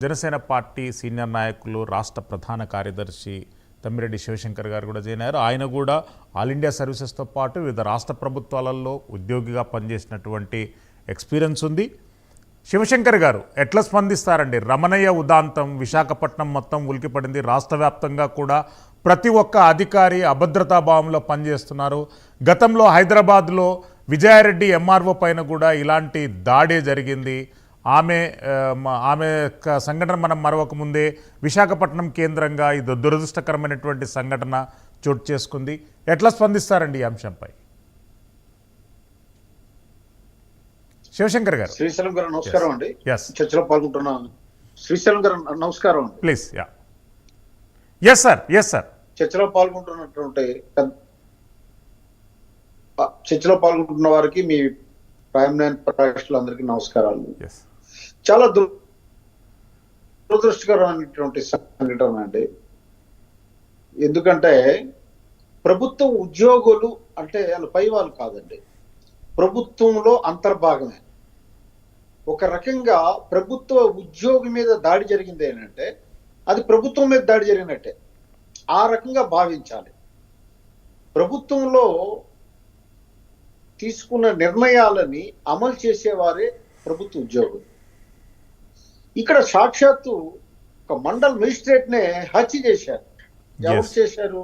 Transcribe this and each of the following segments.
Janasena party senior నాయకులు రాష్ట్ర ప్రధాన కార్యదర్శి తమ్మిరెడ్డి శివశంకర్ గారు కూడా చేరినారు ఆయన కూడా ఆల్ ఇండియా సర్వీసెస్తో పాటు వివిధ రాష్ట్ర ప్రభుత్వాలలో ఉద్యోగిగా పనిచేసినటువంటి ఎక్స్పీరియన్స్ ఉంది. శివశంకర్ గారు ఎట్లా స్పందిస్తారండి? రమణయ్య ఉదాంతం విశాఖపట్నం మొత్తం ఉలికిపడింది రాష్ట్ర వ్యాప్తంగా కూడా ప్రతి ఒక్క అధికారి అభద్రతా భావంలో పనిచేస్తున్నారు. గతంలో హైదరాబాద్లో విజయారెడ్డి ఎంఆర్ఓ పైన కూడా ఇలాంటి దాడే జరిగింది. ఆమె ఆమె సంఘటన మనం మరొక ముందే విశాఖపట్నం కేంద్రంగా ఇది దురదృష్టకరమైనటువంటి సంఘటన చోటు చేసుకుంది. ఎట్లా స్పందిస్తారండి ఈ అంశంపై? శివశంకర్ గారు. శ్రీశైలం గారు నమస్కారం అండి. చర్చలో పాల్గొంటున్నా శ్రీశైలం గారు నమస్కారం అండి. Please yeah yes sir yes sir చర్చలో పాల్గొంటున్నటువంటి చర్చలో పాల్గొంటున్న వారికి మీ ప్రైమ్ నైన్ నమస్కారాలు. ఎస్ చాలా దురదృష్టకరమైనటువంటి సంఘటన అండి. ఎందుకంటే ప్రభుత్వ ఉద్యోగులు అంటే వాళ్ళు పై వాళ్ళు కాదండి. ప్రభుత్వంలో అంతర్భాగమే. ఒక రకంగా ప్రభుత్వ ఉద్యోగి మీద దాడి జరిగింది ఏంటంటే అది ప్రభుత్వం మీద దాడి జరిగినట్టే. ఆ రకంగా భావించాలి. ప్రభుత్వంలో తీసుకున్న నిర్ణయాలని అమలు చేసేవారే ప్రభుత్వ ఉద్యోగులు. ఇక్కడ సాక్షాత్తు ఒక మండల్ మెజిస్ట్రేట్ నే హత్య చేశారు. ఎవరు. చేశారు?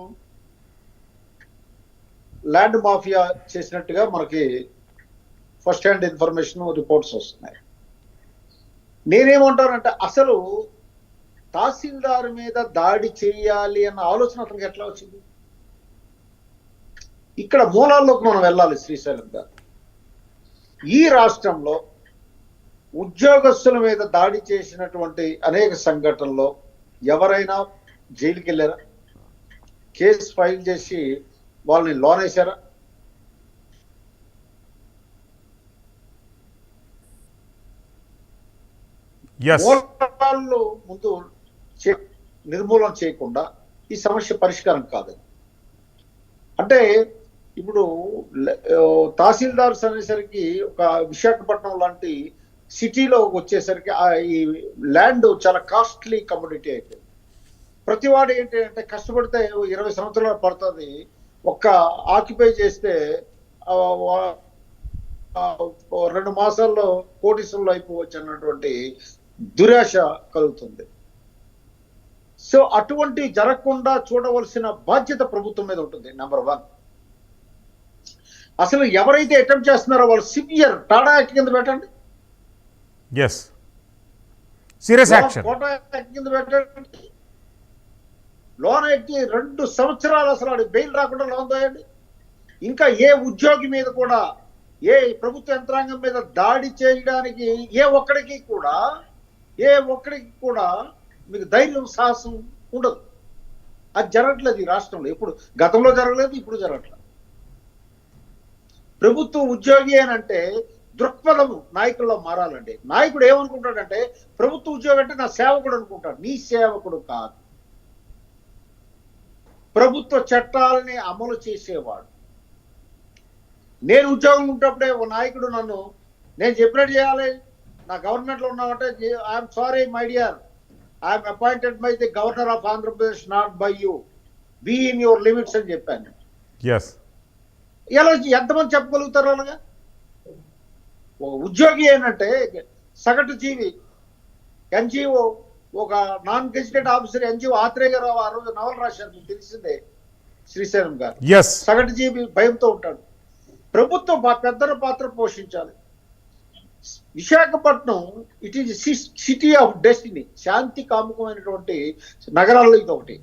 ల్యాండ్ మాఫియా చేసినట్టుగా మనకి ఫస్ట్ హ్యాండ్ ఇన్ఫర్మేషన్ రిపోర్ట్స్ వస్తున్నాయి. నేనేమంటానంటే అసలు తహసీల్దార్ మీద దాడి చేయాలి అన్న ఆలోచన అతనికి ఎట్లా వచ్చింది? ఇక్కడ మూలాల్లోకి మనం వెళ్ళాలి శ్రీశైలం గారు. ఈ రాష్ట్రంలో ఉద్యోగస్తుల మీద దాడి చేసినటువంటి అనేక సంఘటనల్లో ఎవరైనా జైలుకి వెళ్ళారా? కేసు ఫైల్ చేసి వాళ్ళని లోన్ వేశారా మూలాలు ముందు నిర్మూలన చేయకుండా ఈ సమస్య పరిష్కారం కాదు. అంటే ఇప్పుడు తహసీల్దార్స్ అనేసరికి ఒక విశాఖపట్నం లాంటి సిటీలో వచ్చేసరికి ఈ ల్యాండ్ చాలా కాస్ట్లీ కమ్యూనిటీ అయిపోయింది ప్రతివాడు ఏంటి అంటే కష్టపడితే ఇరవై సంవత్సరాలు పడుతుంది. ఒక్క ఆక్యుపై చేస్తే రెండు మాసాల్లో కోటీసులు అయిపోవచ్చు అన్నటువంటి దురాశ కలుగుతుంది. సో అటువంటి జరగకుండా చూడవలసిన బాధ్యత ప్రభుత్వం మీద ఉంటుంది నెంబర్ వన్ అసలు ఎవరైతే అటెంప్ట్ చేస్తున్నారో వాళ్ళు సివియర్ టాడా యాక్ట్ కింద పెట్టండి. ఎస్ సీరియస్ యాక్షన్ లోన్ ఎక్కి రెండు సంవత్సరాలు అసలు బెయిల్ రాకుండా లోన్ తోయండి. ఇంకా ఏ ఉద్యోగి మీద కూడా ఏ ప్రభుత్వ యంత్రాంగం మీద దాడి చేయడానికి ఏ ఒక్కడికి కూడా ఏ ఒక్కడికి కూడా మీకు ధైర్యం సాహసం ఉండదు. అది జరగట్లేదు ఈ రాష్ట్రంలో. ఇప్పుడు గతంలో జరగలేదు ఇప్పుడు జరగట్లేదు. ప్రభుత్వ ఉద్యోగి అని అంటే దృక్పథం నాయకుల్లో మారాలండి. నాయకుడు ఏమనుకుంటాడంటే ప్రభుత్వ ఉద్యోగం అంటే నా సేవకుడు అనుకుంటాడు. నీ సేవకుడు కాదు. ప్రభుత్వ చట్టాలని అమలు చేసేవాడు. నేను ఉద్యోగం ఉన్నప్పుడే ఓ నాయకుడు నన్ను నేను చెప్పినట్టు చేయాలి. నా గవర్నమెంట్లో ఉన్నామంటే I'm sorry my dear I'm appointed by the governor of Andhra Pradesh not by you be in your limits అని చెప్పాను ఎస్ ఇలా ఎంతమంది చెప్పగలుగుతారు అలాగా? ఉద్యోగి ఏంటంటే సగటు జీవి. ఎన్జిఓ ఒక non gazetted officer NGO Atreya garu ఆ రోజు నవల రాశారు మీకు తెలిసిందే శ్రీశైలం గారు. సగటు జీవి భయంతో ఉంటాడు. ప్రభుత్వం పెద్దల పాత్ర పోషించాలి. Visakhapatnam it is city of destiny శాంతి కాముకమైనటువంటి నగరాల్లో ఇది ఒకటి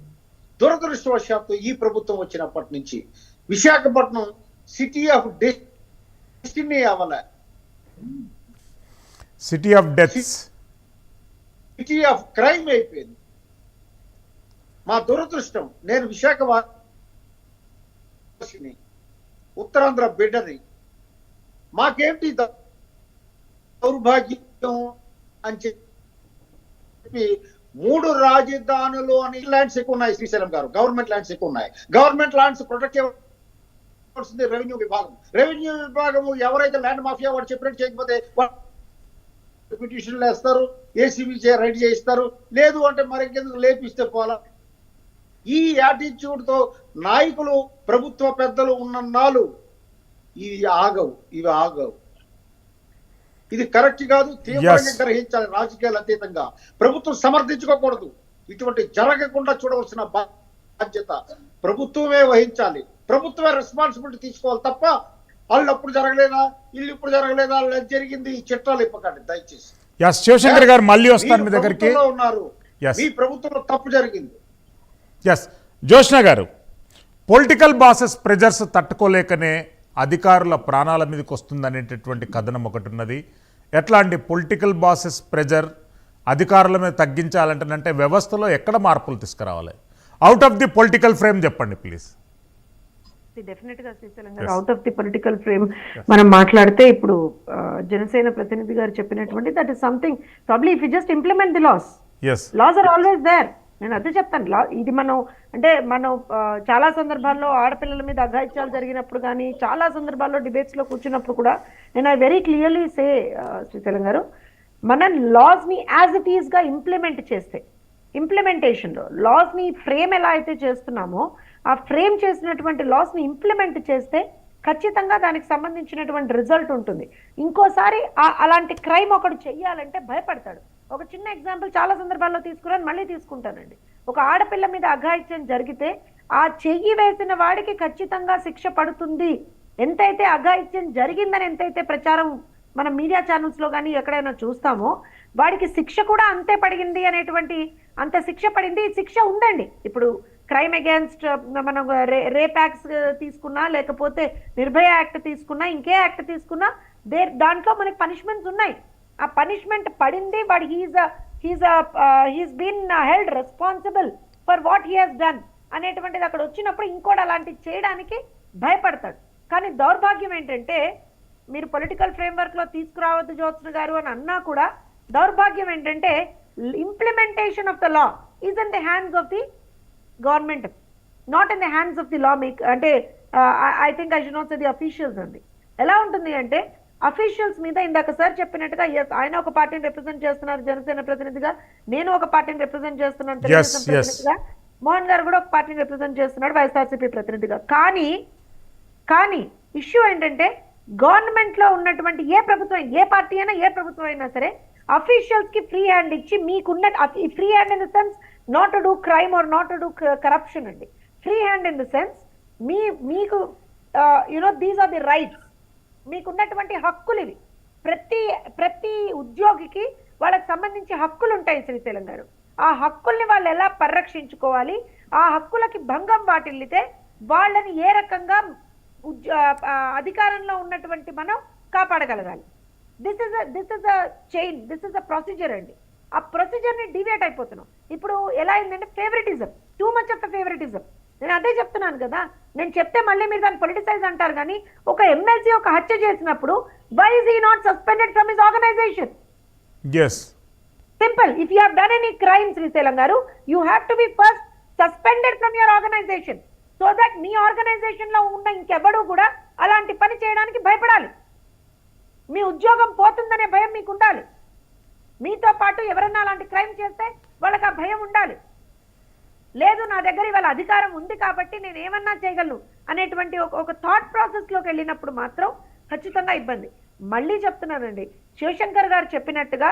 దురదృష్టవశాత్తు ఈ ప్రభుత్వం వచ్చినప్పటి నుంచి విశాఖపట్నం సిటీ ఆఫ్ డెస్టినీ అవ్వలే city of deaths city of crime అయిపోయింది. మా దురదృష్టం నేను విశాఖ ఉత్తరాంధ్ర బిడ్డని. మాకేంటి దౌర్భాగ్యం అని చెప్పి మూడు రాజధానులు అని ల్యాండ్స్ ఎక్కువ ఉన్నాయి శ్రీశైలం గారు. గవర్నమెంట్ ల్యాండ్స్ ఎక్కువ ఉన్నాయి. గవర్నమెంట్ ల్యాండ్స్ ప్రొటెక్ట్ చేయవలసింది రెవెన్యూ విభాగం. రెవెన్యూ విభాగం ఎవరైతే ల్యాండ్ మాఫియా వాడు చెప్పినట్టు చేయకపోతే పిటిషన్లు వేస్తారు ఏసీబీ రైడ్ చేయిస్తారు. లేదు అంటే మరింకెందుకు లేపిస్తే పోలా? ఈ యాటిట్యూడ్తో నాయకులు ప్రభుత్వ పెద్దలు ఉన్నన్నాళ్ళు ఇవి ఆగవు ఇవి ఆగవు. ఇది కరెక్ట్ కాదు తీవ్రంగా. గ్రహించాలి రాజకీయాలు అతీతంగా. ప్రభుత్వం సమర్థించుకోకూడదు. ఇటువంటి జరగకుండా చూడవలసిన బాధ్యత ప్రభుత్వమే వహించాలి. ప్రభుత్వమే రెస్పాన్సిబిలిటీ తీసుకోవాలి తప్ప వాళ్ళు అప్పుడు జరగలేదా? ఇల్లు ఇప్పుడు జరగలేదా? వాళ్ళు జరిగింది. ఈ చట్టాలు ఇప్పకండి దయచేసి. శివశంకర్ గారు మళ్ళీ వస్తాను మీ దగ్గరికి. ఉన్నారు. మీ ప్రభుత్వంలో తప్పు జరిగింది. ఎస్ జోష్న గారు పొలిటికల్ బాసెస్ ప్రెజర్స్ తట్టుకోలేకనే అధికారుల ప్రాణాల మీదకి వస్తుందనేటటువంటి కథనం ఒకటి ఉన్నది. ఎట్లాంటి పొలిటికల్ బాసెస్ ప్రెజర్ అధికారుల మీద తగ్గించాలంటేనంటే వ్యవస్థలో ఎక్కడ మార్పులు తీసుకురావాలి? Out of the political frame చెప్పండి ప్లీజ్ డెఫినెట్గా Srisailam. Garu out of the political frame మనం మాట్లాడితే ఇప్పుడు జనసేన ప్రతినిధి గారు చెప్పినటువంటి that is something probably if you just implement the laws laws are always there నేను అదే చెప్తాను. లా ఇది మనం అంటే మనం చాలా సందర్భాల్లో ఆడపిల్లల మీద అఘాయిత్యాలు జరిగినప్పుడు కానీ చాలా సందర్భాల్లో డిబేట్స్లో కూర్చున్నప్పుడు కూడా నేను I very clearly say Srisailam గారు మనం లాస్ని యాజ్ ఇట్ ఈస్గా ఇంప్లిమెంట్ చేస్తే ఇంప్లిమెంటేషన్లో లాస్ని ఫ్రేమ్ ఎలా అయితే చేస్తున్నామో ఆ ఫ్రేమ్ చేసినటువంటి లాస్ని ఇంప్లిమెంట్ చేస్తే ఖచ్చితంగా దానికి సంబంధించినటువంటి రిజల్ట్ ఉంటుంది. ఇంకోసారి అలాంటి క్రైమ్ ఒకడు చెయ్యాలంటే భయపడతాడు. ఒక చిన్న ఎగ్జాంపుల్ చాలా సందర్భాల్లో తీసుకురాని మళ్ళీ తీసుకుంటానండి. ఒక ఆడపిల్ల మీద అఘాయిత్యం జరిగితే ఆ చెయ్యి వేసిన వాడికి ఖచ్చితంగా శిక్ష పడుతుంది. ఎంతైతే అఘాయిత్యం జరిగిందని ఎంతైతే ప్రచారం మన మీడియా ఛానల్స్లో కానీ ఎక్కడైనా చూస్తామో వాడికి శిక్ష కూడా అంతే పడింది అనేటువంటి అంత శిక్ష పడింది శిక్ష ఉందండి. ఇప్పుడు క్రైమ్ అగేన్స్ట్ మనం రే రేప్ యాక్ట్స్ తీసుకున్నా లేకపోతే నిర్భయ యాక్ట్ తీసుకున్నా ఇంకే యాక్ట్ తీసుకున్నా దే దాంట్లో మనకి పనిష్మెంట్స్ ఉన్నాయి. ఆ పనిష్మెంట్ పడింది వాడు he's he's he's been held responsible for what he has done అనేటువంటిది అక్కడ వచ్చినప్పుడు ఇంకోటి అలాంటివి చేయడానికి భయపడతాడు. కానీ దౌర్భాగ్యం ఏంటంటే మీరు పొలిటికల్ ఫ్రేమ్వర్క్లో తీసుకురావద్దు జ్యోత్స్న గారు అని అన్నా కూడా దౌర్భాగ్యం ఏంటంటే implementation of the law is in the hands of the government not in the hands of the law make అంటే I think I should not say the officials అండి ఎలా ఉంటుంది అంటే అఫీషియల్స్ మీద ఇందాక సార్ చెప్పినట్టుగా yes ఆయన ఒక పార్టీని రిప్రజెంట్ చేస్తున్నారు జనసేన ప్రతినిధిగా నేను ఒక పార్టీని రిప్రజెంట్ చేస్తున్నాను తెలుగుదేశం yes. ప్రతినిధిగా మోహన్ గారు కూడా ఒక పార్టీని రిప్రజెంట్ చేస్తున్నాడు వైఎస్ఆర్సీపీ ప్రతినిధిగా కానీ కానీ ఇష్యూ ఏంటంటే గవర్నమెంట్లో ఉన్నటువంటి ఏ ప్రభుత్వం ఏ పార్టీ అయినా ఏ ప్రభుత్వం అయినా సరే అఫీషియల్స్కి ఫ్రీ హ్యాండ్ ఇచ్చి మీకున్న free hand in the sense not to do crime or not to do corruption అండి. Free hand in the sense మీ మీకు you know these are the rights మీకున్నటువంటి హక్కులు ఇవి. ప్రతి ప్రతి ఉద్యోగికి వాళ్ళకి సంబంధించి హక్కులు ఉంటాయి శ్రీశైలం గారు. ఆ హక్కుల్ని వాళ్ళు ఎలా పరిరక్షించుకోవాలి? ఆ హక్కులకి భంగం వాటిల్లితే వాళ్ళని ఏ రకంగా అధికారంలో ఉన్నటువంటి మనం కాపాడగలగాలి. This is this is a chain this is a procedure అండి. ఆ ప్రొసీజర్ని డివేట్ అయిపోతున్నాం. ఇప్పుడు ఎలా అయిందంటే favouritism too much of the favouritism నేను అదే చెప్తున్నాను కదా. నేను చెప్తే మళ్ళీ మీరు దాన్ని పొలిటిసైజ్ అంటారు కానీ ఒక ఎమ్మెల్సీ ఒక హత్య చేసినప్పుడు why he not suspended from his organization simple if you have done any crime Srisailam garu you have to be first suspended from your organization so that మీ ఆర్గనైజేషన్లో ఉన్న ఇంకెవడు కూడా అలాంటి పని చేయడానికి భయపడాలి. మీ ఉద్యోగం పోతుందనే భయం మీకు ఉండాలి. మీతో పాటు ఎవరన్నా అలాంటి క్రైమ్ చేస్తే వాళ్ళకి ఆ భయం ఉండాలి. లేదు నా దగ్గర ఇవాళ అధికారం ఉంది కాబట్టి నేను ఏమన్నా చేయగలను అనేటువంటి ఒక ఒక థాట్ ప్రాసెస్లోకి వెళ్ళినప్పుడు మాత్రం ఖచ్చితంగా ఇబ్బంది. మళ్ళీ చెప్తున్నానండి శివశంకర్ గారు చెప్పినట్టుగా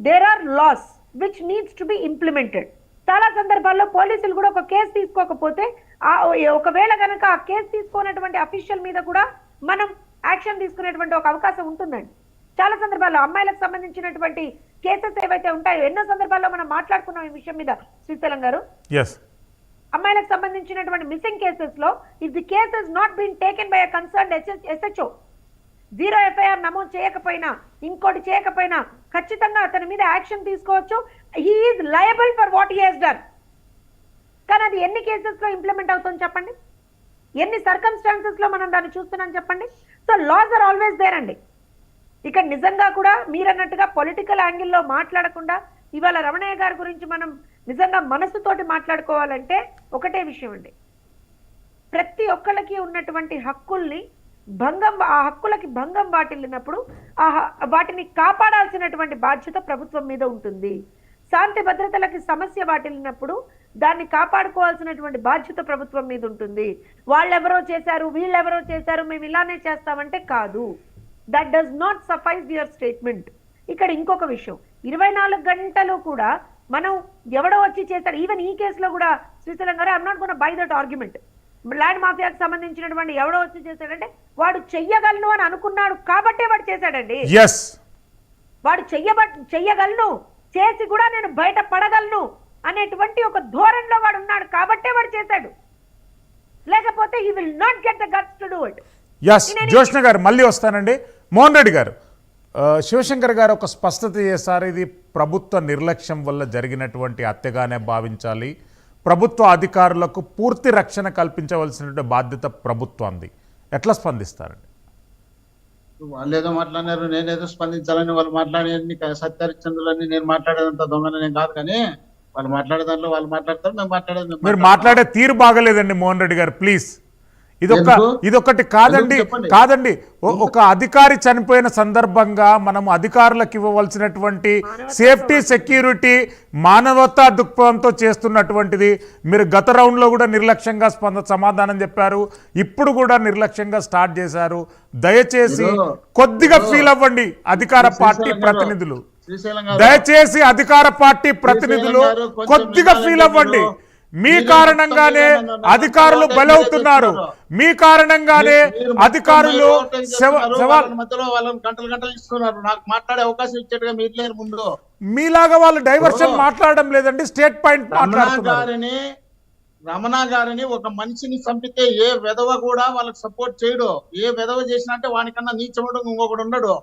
there are laws which needs to be implemented చాలా సందర్భాల్లో పోలీసులు కూడా ఒక కేసు తీసుకోకపోతే ఆ ఒకవేళ కనుక ఆ కేసు తీసుకోనటువంటి అఫీషియల్ మీద కూడా మనం యాక్షన్ తీసుకునేటువంటి ఒక అవకాశం ఉంటుందండి. చాలా సందర్భాల్లో అమ్మాయిలకు సంబంధించినటువంటి కేసెస్ ఏవైతే ఉంటాయో ఎన్నో సందర్భాల్లో మనం మాట్లాడుకున్నాం ఈ విషయం మీద శ్రీశైలం గారు. అమ్మాయిలకు సంబంధించినటువంటి మిస్సింగ్ కేసెస్లో if the case is not been taken by a concern SHO zero FIR నమోదు చేయకపోయినా ఇంకోటి చేయకపోయినా ఖచ్చితంగా అతని మీద యాక్షన్ తీసుకోవచ్చు. He's liable for what he has done కానీ అది ఎన్ని కేసెస్లో ఇంప్లిమెంట్ అవుతుంది చెప్పండి. ఎన్ని సర్కమ్స్టాన్సెస్లో మనం దాన్ని చూస్తున్నాం చెప్పండి. So laws are always there అండి. ఇక నిజంగా కూడా మీరన్నట్టుగా పొలిటికల్ యాంగిల్లో మాట్లాడకుండా ఇవాళ రమణయ్య గారి గురించి మనం నిజంగా మనసుతోటి మాట్లాడుకోవాలంటే ఒకటే విషయం అండి. ప్రతి ఒక్కళ్ళకి ఉన్నటువంటి హక్కుల్ని భంగం ఆ హక్కులకి భంగం వాటిల్లినప్పుడు ఆ వాటిని కాపాడాల్సినటువంటి బాధ్యత ప్రభుత్వం మీద ఉంటుంది. శాంతి భద్రతలకి సమస్య వాటిల్లినప్పుడు దాన్ని కాపాడుకోవాల్సినటువంటి బాధ్యత ప్రభుత్వం మీద ఉంటుంది. వాళ్ళెవరో చేశారు వీళ్ళెవరో చేశారు మేము ఇలానే చేస్తామంటే కాదు. That does not suffice your statement ఇక్కడ ఇంకొక విషయం. ఇరవై నాలుగు గంటలు కూడా మనం ఎవడో వచ్చి చేశాడు. ఈవెన్ ఈ కేసులో కూడా Srisailam garu I'm not by that argument land మాఫియాకి సంబంధించినటువంటి ఎవడో వచ్చి చేశాడంటే వాడు చెయ్యగలను అని అనుకున్నాడు కాబట్టే వాడు చేశాడండి. వాడు చెయ్యబ చెయ్యగలను. చేసి కూడా నేను బయట పడగలను అనేటువంటి ఒక ధోరణిలో వాడు ఉన్నాడు కాబట్టే వాడు చేశాడు. లేకపోతే he will not get the guts to do it yes Jyotsna garu మళ్ళీ వస్తానండి. మోహన్ రెడ్డి గారు శివశంకర్ గారు ఒక స్పష్టత చేశారు. ఇది ప్రభుత్వ నిర్లక్ష్యం వల్ల జరిగినటువంటి హత్యగానే భావించాలి. ప్రభుత్వ అధికారులకు పూర్తి రక్షణ కల్పించవలసినటువంటి బాధ్యత ప్రభుత్వంది. ఎట్లా స్పందిస్తారండి? వాళ్ళు ఏదో మాట్లాడినారు నేనేదో స్పందించాలని వాళ్ళు మాట్లాడేది సత్యహరిచంద్రులని నేను మాట్లాడేదంత దొంగని నేను కాదు కానీ వాళ్ళు మాట్లాడే దాంట్లో వాళ్ళు మాట్లాడతారు మేము మాట్లాడేది మీరు. మాట్లాడే తీరు బాగలేదండి మోహన్ రెడ్డి గారు ప్లీజ్. ఇదొక? ఇదొకటి కాదండి? కాదండి. ఒక అధికారి చనిపోయిన సందర్భంగా మనం అధికారులకు ఇవ్వవలసినటువంటి సేఫ్టీ సెక్యూరిటీ మానవతా దృక్పథంతో చేస్తున్నటువంటిది. మీరు గత రౌండ్లో కూడా నిర్లక్ష్యంగా స్పంద సమాధానం చెప్పారు. ఇప్పుడు కూడా నిర్లక్ష్యంగా స్టార్ట్ చేశారు. దయచేసి కొద్దిగా ఫీల్ అవ్వండి అధికార పార్టీ ప్రతినిధులు. దయచేసి అధికార పార్టీ ప్రతినిధులు కొద్దిగా ఫీల్ అవ్వండి. మీ కారణంగానే అధికారులు బలవుతున్నారు. మీ కారణంగానే అధికారులు మీలాగా వాళ్ళు డైవర్షన్. మాట్లాడడం లేదండి స్టేట్ పాయింట్ మాట్లాడుతున్నారు. గారిని రమణ గారిని ఒక మనిషిని చంపితే ఏ విధవ కూడా వాళ్ళకి సపోర్ట్ చేయడు. ఏ విధవ చేసినా అంటే వానికన్నా నీచముడు ఇంకొకడు ఉండడు.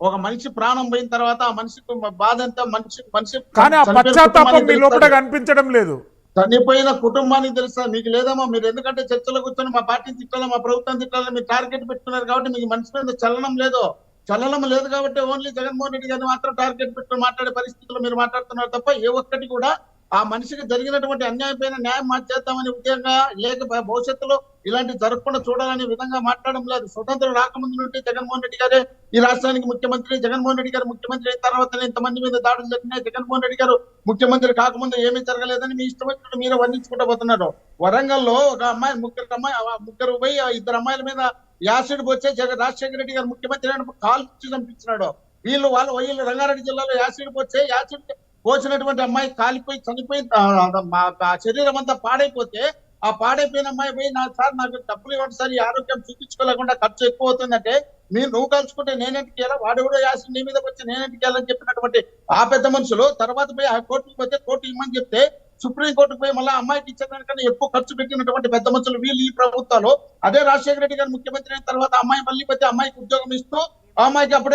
ఒక మనిషి ప్రాణం పోయిన తర్వాత ఆ మనిషికి బాధ ఎంత? మనిషి మనిషి కానీ ఆ పశ్చాత్తాపం మీ లోపల. కనిపించడం లేదు. చనిపోయిన కుటుంబానికి తెలుసా? మీకు లేదమ్మా మీరు ఎందుకంటే చర్చలో కూర్చొని మా పార్టీని తిట్టాలి మా ప్రభుత్వం తిట్టాలి మీరు టార్గెట్ పెట్టుకున్నారు కాబట్టి మీకు మనసు మీద చలనం లేదు? చలనం లేదు కాబట్టి ఓన్లీ జగన్మోహన్ రెడ్డి గారిని మాత్రం టార్గెట్ పెట్టుకుని మాట్లాడే పరిస్థితుల్లో మీరు మాట్లాడుతున్నారు తప్ప ఏ ఒక్కటి కూడా ఆ మనిషికి జరిగినటువంటి అన్యాయం పైన న్యాయం మార్చేద్దామనే ఉద్యోగంగా లేక భవిష్యత్తులో ఇలాంటి జరగకుండా చూడాలనే విధంగా మాట్లాడడం లేదు. స్వతంత్రం రాకముందు నుండి జగన్మోహన్ రెడ్డి గారే ఈ రాష్ట్రానికి ముఖ్యమంత్రి జగన్మోహన్ రెడ్డి గారు ముఖ్యమంత్రి అయిన తర్వాత ఇంతమంది మీద దాడులు జరిగినాయి జగన్మోహన్ రెడ్డి గారు ముఖ్యమంత్రి కాకముందు ఏమీ జరగలేదని మీ ఇష్టం వచ్చినట్టు మీరు వర్ణించుకుంటూ పోతున్నారు. వరంగల్లో ఒక అమ్మాయి ముగ్గురు అమ్మాయి ముగ్గురు పోయి ఇద్దరు అమ్మాయిల మీద యాసిడ్ వచ్చే జగన్ రాజశేఖర రెడ్డి గారు ముఖ్యమంత్రి అయినప్పుడు కాల్ చంపించినాడు. వీళ్ళు వాళ్ళు వీళ్ళు రంగారెడ్డి జిల్లాలో యాసిడ్ వచ్చే యాసిడ్ కోసినటువంటి అమ్మాయి కాలిపోయి చనిపోయి మా- శరీరం అంతా పాడైపోతే ఆ పాడైపోయిన అమ్మాయి పోయి నా సార్ నాకు డబ్బులు ఇవ్వండి సార్ ఈ ఆరోగ్యం చూపించుకోలేకుండా ఖర్చు ఎక్కువ అవుతుందంటే మీరు నువ్వు కలుసుకుంటే నేనెంటికి వెళ్ళా వాడు కూడా యాసిడ్ నీ మీద వచ్చి నేనెంటికి వెళ్ళని చెప్పినటువంటి ఆ పెద్ద మనుషులు తర్వాత పోయి ఆ కోర్టుకి పోతే కోర్టు ఇమ్మని చెప్తే సుప్రీం కోర్టుకు పోయి మళ్ళీ అమ్మాయికి ఇచ్చేదానికన్నా ఎక్కువ ఖర్చు పెట్టినటువంటి పెద్ద మనుషులు వీళ్ళు ఈ ప్రభుత్వాలు. అదే రాజశేఖర రెడ్డి గారు ముఖ్యమంత్రి అయిన తర్వాత అమ్మాయి మళ్ళీ పోతే అమ్మాయికి ఉద్యోగం ఇస్తూ ఆ అమ్మాయికి అప్పుడే